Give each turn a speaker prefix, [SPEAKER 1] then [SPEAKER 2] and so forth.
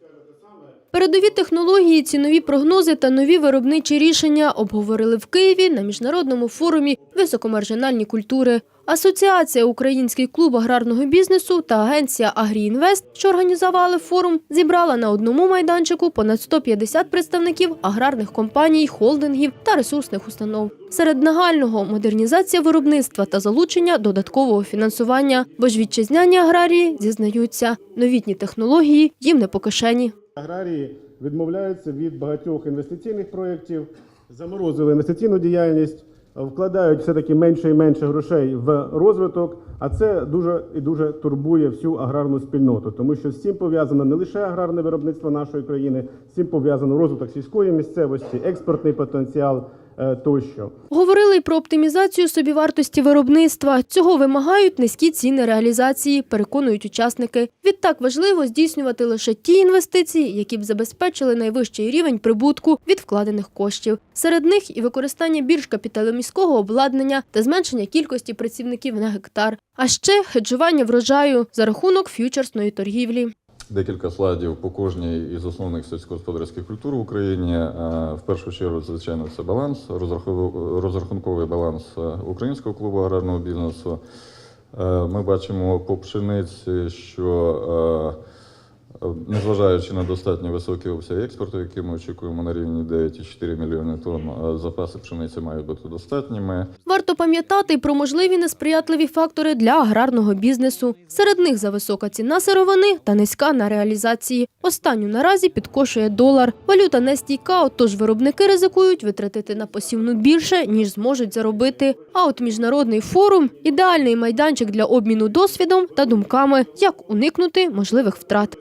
[SPEAKER 1] go to Передові технології, цінові прогнози та нові виробничі рішення обговорили в Києві на міжнародному форумі високомаржинальні культури. Асоціація Український клуб аграрного бізнесу та агенція Агріінвест, що організували форум, зібрала на одному майданчику понад 150 представників аграрних компаній, холдингів та ресурсних установ. Серед нагального модернізація виробництва та залучення додаткового фінансування, бо ж вітчизняні аграрії зізнаються, новітні технології їм не по кишені.
[SPEAKER 2] Аграрії відмовляються від багатьох інвестиційних проєктів, заморозили інвестиційну діяльність, вкладають все-таки менше і менше грошей в розвиток, а це дуже і дуже турбує всю аграрну спільноту, тому що з цим пов'язано не лише аграрне виробництво нашої країни, з цим пов'язано розвиток сільської місцевості, експортний потенціал тощо.
[SPEAKER 1] Говорили й про оптимізацію собівартості виробництва. Цього вимагають низькі ціни реалізації, переконують учасники. Відтак важливо здійснювати лише ті інвестиції, які б забезпечили найвищий рівень прибутку від вкладених коштів. Серед них і використання більш капіталоміського обладнання та зменшення кількості працівників на гектар, а ще хеджування врожаю за рахунок ф'ючерсної торгівлі.
[SPEAKER 3] Декілька слайдів по кожній із основних сільськогосподарських культур в Україні. Е, В першу чергу, звичайно, це баланс, розрахунковий баланс е, українського клубу аграрного бізнесу. Е, Ми бачимо по пшениці, що незважаючи на достатньо високий обсяг експорту, який ми очікуємо на рівні 9,4 мільйони тонн, запаси пшениці мають бути достатніми.
[SPEAKER 1] Варто пам'ятати про можливі несприятливі фактори для аграрного бізнесу. Серед них зависока ціна сировини та низька на реалізації. Останню наразі підкошує долар. Валюта не стійка, отож виробники ризикують витратити на посівну більше, ніж зможуть заробити. А от міжнародний форум ідеальний майданчик для обміну досвідом та думками, як уникнути можливих втрат.